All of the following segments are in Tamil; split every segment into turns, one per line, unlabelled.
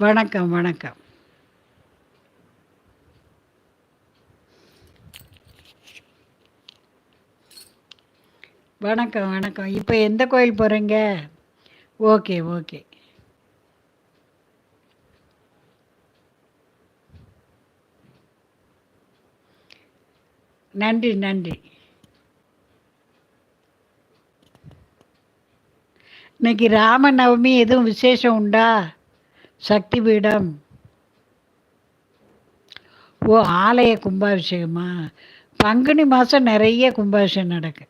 வணக்கம் வணக்கம். வணக்கம் வணக்கம். இப்போ எந்த கோயில் போகிறீங்க ஓகே ஓகே. நன்றி நன்றி. இன்னைக்கு ராமநவமி எதுவும் விசேஷம் உண்டா? சக்தி பீடம் ஓ ஆலய கும்பாபிஷேகமா? பங்குனி மாதம் நிறைய கும்பாபிஷேகம் நடக்கு.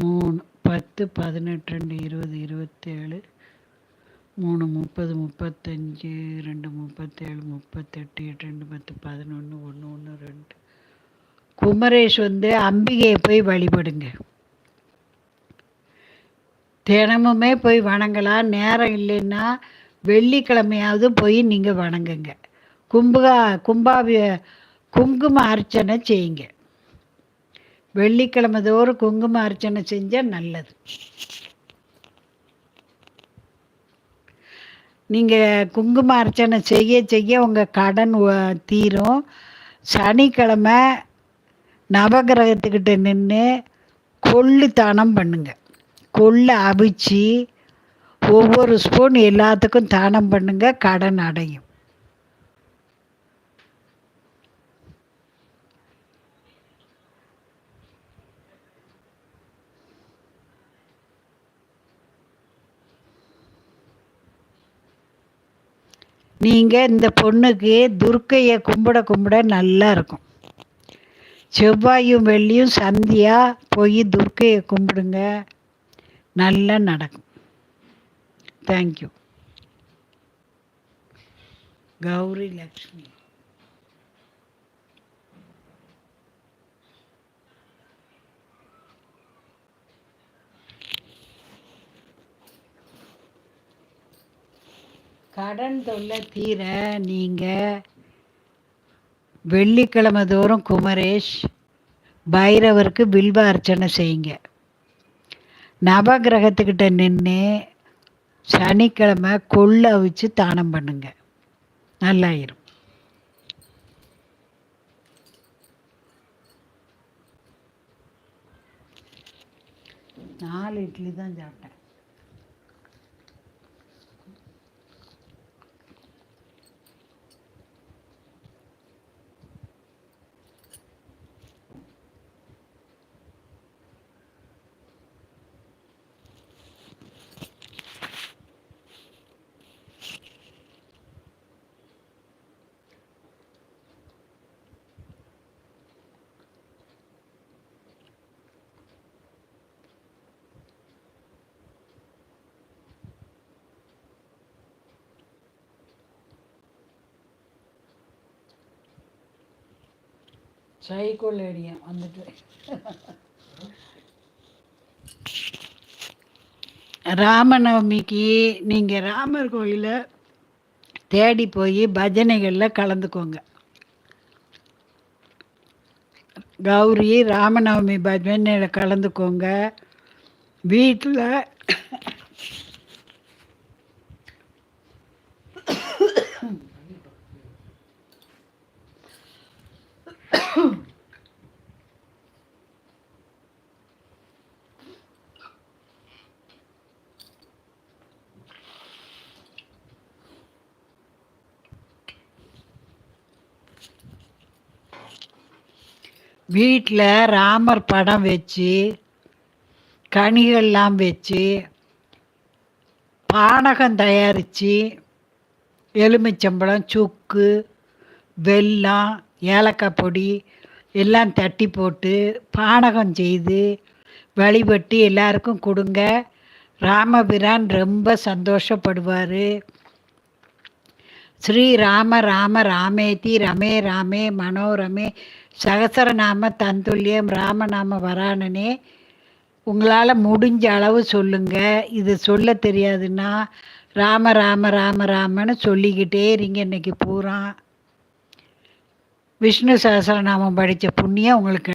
மூணு பத்து பதினெட்டு ரெண்டு இருபது இருபத்தேழு. மூணு முப்பது முப்பத்தஞ்சு ரெண்டு முப்பத்தேழு முப்பத்தெட்டு எட்டு ரெண்டு பத்து பதினொன்று ஒன்று ஒன்று ரெண்டு. குமரேஷ் வந்து அம்பிகையை போய் வழிபடுங்க. தினமுமே போய் வணங்கலாம். நேரம் இல்லைன்னா வெள்ளிக்கிழமையாவது போய் நீங்கள் வணங்குங்க. கும்புகா கும்பாபி குங்கும அர்ச்சனை செய்யுங்க. வெள்ளிக்கிழமை தோறும் குங்கும அர்ச்சனை செஞ்சால் நல்லது. நீங்கள் குங்கும அர்ச்சனை செய்ய செய்ய உங்கள் கடன் தீரும். சனிக்கிழமை நவகிரகத்துக்கிட்ட நின்று கொள்ளு தானம் பண்ணுங்க. கொள்ளை அவிச்சு ஒவ்வொரு ஸ்பூன் எல்லாத்துக்கும் தானம் பண்ணுங்க கடன் அடையும். நீங்கள் இந்த பொண்ணுக்கு துர்க்கையை கும்பிட கும்பிட நல்லா இருக்கும். செவ்வாயும் வெள்ளியும் சந்தியா போய் துர்க்கையை கும்பிடுங்க. நல்லா நடக்கும். தேங்க்யூ கௌரி லக்ஷ்மி கடன் தொல்லை தீர நீங்கள் வெள்ளிக்கிழமை தோறும் குமரேஷ் பைரவருக்கு பில்வ அர்ச்சனை செய்யுங்க. நவகிரகத்துக்கிட்ட நின்று சனிக்கிழமை கொள்ளை அவிச்சு தானம் பண்ணுங்க. நல்லாயிரும். நாலு இட்லி தான் சாப்பிட்டேன். சைக்கோ அடியும் வந்துட்டு. ராமநவமிக்கு நீங்கள் ராமர் கோயிலை தேடி போய் பஜனைகளில் கலந்துக்கோங்க. கௌரி ராமநவமி பஜனையில் கலந்துக்கோங்க. வீட்டில் வீட்டில் ராமர் படம் வச்சு கனிகள்லாம் வச்சு பானகம் தயாரித்து எலுமிச்சம்பழம் சுக்கு வெல்லம் ஏலக்காய் பொடி எல்லாம் தட்டி போட்டு பானகம் செய்து வழிபட்டு எல்லாருக்கும் கொடுங்க. ராமபிரான் ரொம்ப சந்தோஷப்படுவார். ஸ்ரீ ராம ராம ராமேதி ரமே ராமே மனோரமே சகசரநாம தந்துல்யம் ராமநாம வராணனே உங்களால் முடிஞ்ச அளவு சொல்லுங்க. இது சொல்ல தெரியாதுன்னா ராம ராம ராம ராமன்னு சொல்லிக்கிட்டே இருங்க இன்னைக்கு பூரா. விஷ்ணு சகசரநாமம் படித்த புண்ணியம் உங்களுக்கு